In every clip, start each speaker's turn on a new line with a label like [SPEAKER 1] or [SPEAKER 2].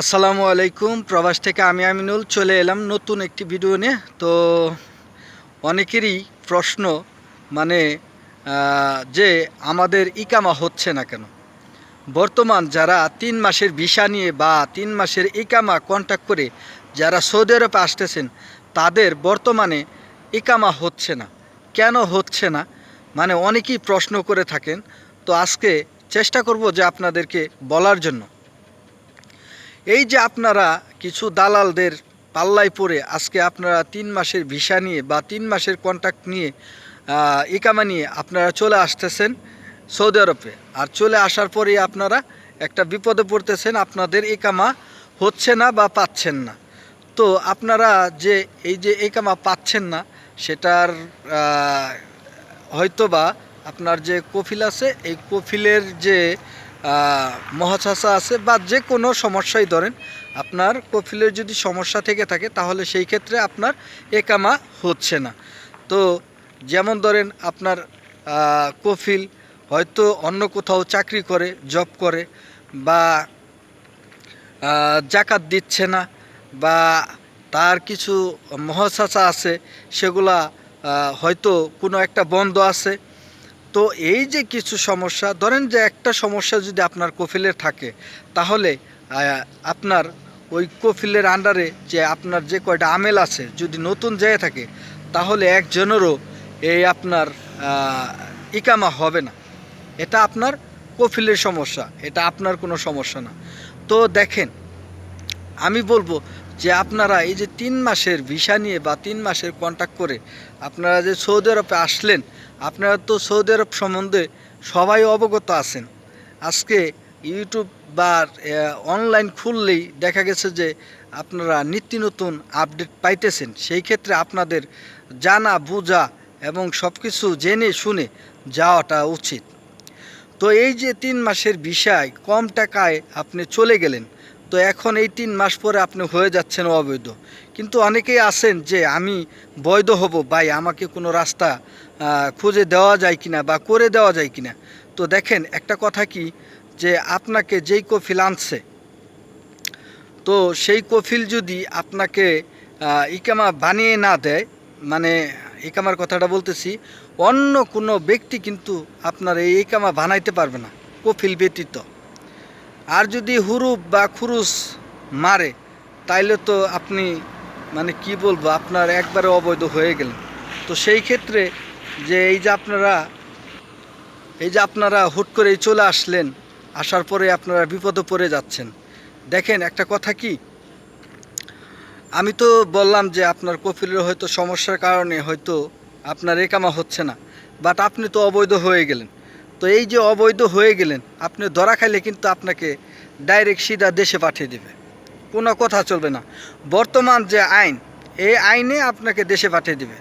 [SPEAKER 1] আসসালামু আলাইকুম। প্রবাস থেকে আমি আমিনুল চলে এলাম নতুন একটি ভিডিও নিয়ে। তো অনেকেরই প্রশ্ন মানে যে আমাদের ইকামা হচ্ছে না কেন? বর্তমান যারা তিন মাসের ভিসা নিয়ে বা তিন মাসের ইকামা কন্ট্যাক্ট করে যারা সৌদি আরবে আসতেছেন, তাদের বর্তমানে ইকামা হচ্ছে না। কেন হচ্ছে না? মানে অনেকেই প্রশ্ন করে থাকেন। তো আজকে চেষ্টা করব যে আপনাদেরকে বলার জন্য। এই যে আপনারা কিছু দালালদের পাল্লায় পড়ে আজকে আপনারা তিন মাসের ভিসা নিয়ে বা তিন মাসের কন্ট্যাক্ট নিয়ে ইকামা নিয়ে আপনারা চলে আসতেছেন সৌদি আরবে। আর চলে আসার পরেই আপনারা একটা বিপদে পড়তেছেন, আপনাদের ইকামা হচ্ছে না বা পাচ্ছেন না। তো আপনারা যে এই যে ইকামা পাচ্ছেন না, সেটার হয়তোবা আপনার যে কফিল আছে, এই কফিলের যে মহাচাষা আছে বা যে কোনো সমস্যাই ধরেন, আপনার কফিলের যদি সমস্যা থেকে থাকে, তাহলে সেই ক্ষেত্রে আপনার একামা হচ্ছে না। তো যেমন ধরেন, আপনার কফিল হয়তো অন্য কোথাও চাকরি করে, জব করে, বা জাকাত দিচ্ছে না, বা তার কিছু মহাচাচা আছে, সেগুলা হয়তো কোনো একটা বন্ধ আছে তো এই যে কিছু সমস্যা, ধরেন যে একটা সমস্যা যদি আপনার কফিলের থাকে, তাহলে আপনার ওই কফিলের আন্ডারে যে আপনার যে কয়টা আমেল আছে যদি নতুন জায়গায় থাকে, তাহলে একজনেরও এই আপনার ইকামা হবে না। এটা আপনার কফিলের সমস্যা, এটা আপনার কোনো সমস্যা না। তো দেখেন, আমি বলব যে আপনারা এই যে তিন মাসের ভিসা নিয়ে বা তিন মাসের কন্ট্যাক্ট করে আপনারা যে সৌদি আরবে আসলেন, আপনারা তো সৌদি আরব সম্বন্ধে সবাই অবগত আছেন। আজকে ইউটিউব বা অনলাইন খুললেই দেখা গেছে যে আপনারা নিত্য নতুন আপডেট পাইতেছেন। সেই ক্ষেত্রে আপনাদের জানা, বোঝা এবং সব কিছু জেনে শুনে যাওয়াটা উচিত। তো এই যে তিন মাসের বিষয় কম টাকায় আপনি চলে গেলেন তো এখন এই তিন মাস পরে আপনি হয়ে যাচ্ছেন অবৈধ। কিন্তু অনেকেই আছেন যে, আমি বৈধ হব, ভাই, আমাকে কোনো রাস্তা খুঁজে দেওয়া যায় কিনা বা করে দেওয়া যায় কিনা? তো দেখেন, একটা কথা কি, যে আপনাকে যেই কফিল আনছে, তো সেই কফিল যদি আপনাকে ইকামা বানিয়ে না দেয় মানে ইকামার কথাটা বলতেছি, অন্য কোনো ব্যক্তি কিন্তু আপনার এই ইকামা বানাইতে পারবে না, কফিল ব্যতীত। আর যদি হুরুপ বা খুরুস মারে, তাইলে তো আপনি মানে কি বলব, আপনার একবারে অবৈধ হয়ে গেলেন। তো সেই ক্ষেত্রে যে এই যে আপনারা, এই যে আপনারা হুট করেই চলে আসলেন, আসার পরে আপনারা বিপদে পড়ে যাচ্ছেন। দেখেন, একটা কথা কি? আমি তো বললাম যে আপনার কফিলের হয়তো সমস্যার কারণে হয়তো আপনার একামা হচ্ছে না, বাট আপনি তো অবৈধ হয়ে গেলেন। তো এই যে অবৈধ হয়ে গেলেন, আপনি ধরা খাইলে কিন্তু আপনাকে ডাইরেক্ট সিধা দেশে পাঠিয়ে দেবে। কোনো কথা চলবে না। বর্তমান যে আইন, এই আইনে আপনাকে দেশে পাঠিয়ে দিবে।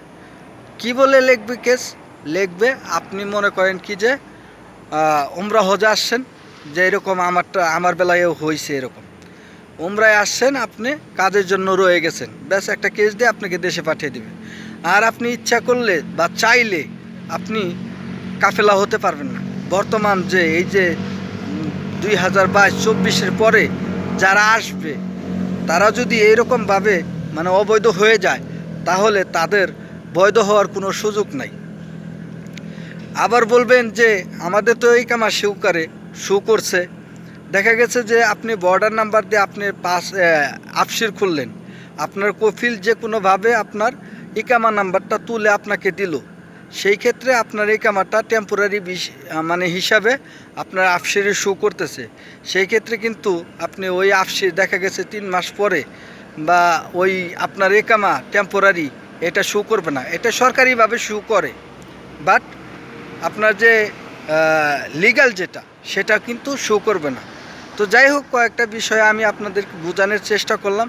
[SPEAKER 1] কি বলে লিখবে কেস লিখবে, আপনি মনে করেন কি যে উমরা হজে আসছেন, যে এরকম আমারটা, আমার বেলায়ও হয়েছে এরকম। উমরায় আসছেন, আপনি কাজের জন্য রয়ে গেছেন। ব্যাস, একটা কেস দিয়ে আপনাকে দেশে পাঠিয়ে দেবে। আর আপনি ইচ্ছা করলে বা চাইলে আপনি কাফেলা হতে পারবেন না। বর্তমান যে এই যে দুই হাজার বাইশ, চব্বিশের পরে যারা আসবে, তারা যদি এইরকমভাবে মানে অবৈধ হয়ে যায়, তাহলে তাদের বৈধ হওয়ার কোনো সুযোগ নাই। আবার বলবেন যে, আমাদের তো এই কামা শু করে শু করছে। দেখা গেছে যে, আপনি বর্ডার নাম্বার দিয়ে আপনি পাস আপসির খুললেন। আপনার কফিল যে কোনোভাবে আপনার ইকামা নাম্বারটা তুলে আপনাকে দিল। সেই ক্ষেত্রে আপনার ইকামাটা টেম্পোরারি মানে হিসাবে আপনার আফসিরে শো করতেছে। সেই ক্ষেত্রে কিন্তু আপনি ওই আফসির দেখা গেছে তিন মাস পরে বা ওই আপনার একামা টেম্পোরারি এটা শু করবে না। এটা সরকারিভাবে শু করে। বাট আপনার যে লিগ্যাল যেটা, সেটা কিন্তু শো করবে না। তো যাই হোক, কয়েকটা বিষয় আমি আপনাদেরকে বোঝানোর চেষ্টা করলাম।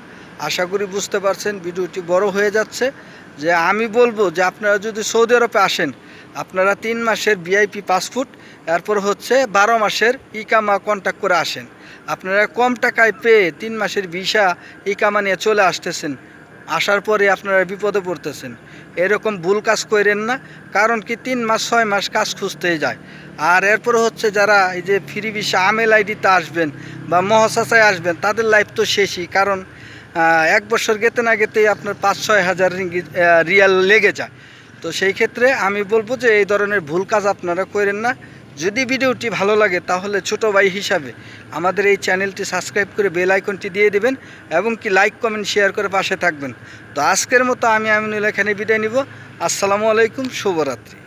[SPEAKER 1] আশা করি বুঝতে পারছেন, ভিডিওটি বড় হয়ে যাচ্ছে। যে আমি বলব যে আপনারা যদি সৌদি আরবে আসেন, আপনারা তিন মাসের ভিআইপি পাসপোর্ট, এরপর হচ্ছে বারো মাসের ইকামা কন্ট্যাক্ট করে আসেন। আপনারা কম টাকায় পেয়ে তিন মাসের ভিসা, ইকামা নিয়ে চলে আসতেছেন। আসার পরে আপনারা বিপদে পড়তেছেন। এরকম ভুল কাজ করেন না, কারণ কি তিন মাস, ছয় মাস কাজ খুঁজতেই যায়। আর এরপর হচ্ছে যারা এই যে ফ্রি ভিসা, আমেল আইডিতে আসবেন বা মহাশাসায় আসবেন, তাদের লাইফ তো শেষই। কারণ এক বছর গেতে না গেতেই আপনার পাঁচ, ছয় হাজার রিয়াল লেগে যায়। তো সেই ক্ষেত্রে আমি বলব যে এই ধরনের ভুল কাজ আপনারা করেন না। যদি ভিডিওটি ভালো লাগে তাহলে ছোট ভাই হিসাবে আমাদের এই চ্যানেলটি সাবস্ক্রাইব করে বেল আইকনটি দিয়ে দেবেন এবং কি লাইক, কমেন্ট, শেয়ার করে পাশে থাকবেন। তো আজকের মতো আমি আমিনুল এখানে বিদায় নিব। আসসালামু আলাইকুম, শুভরাত্রি।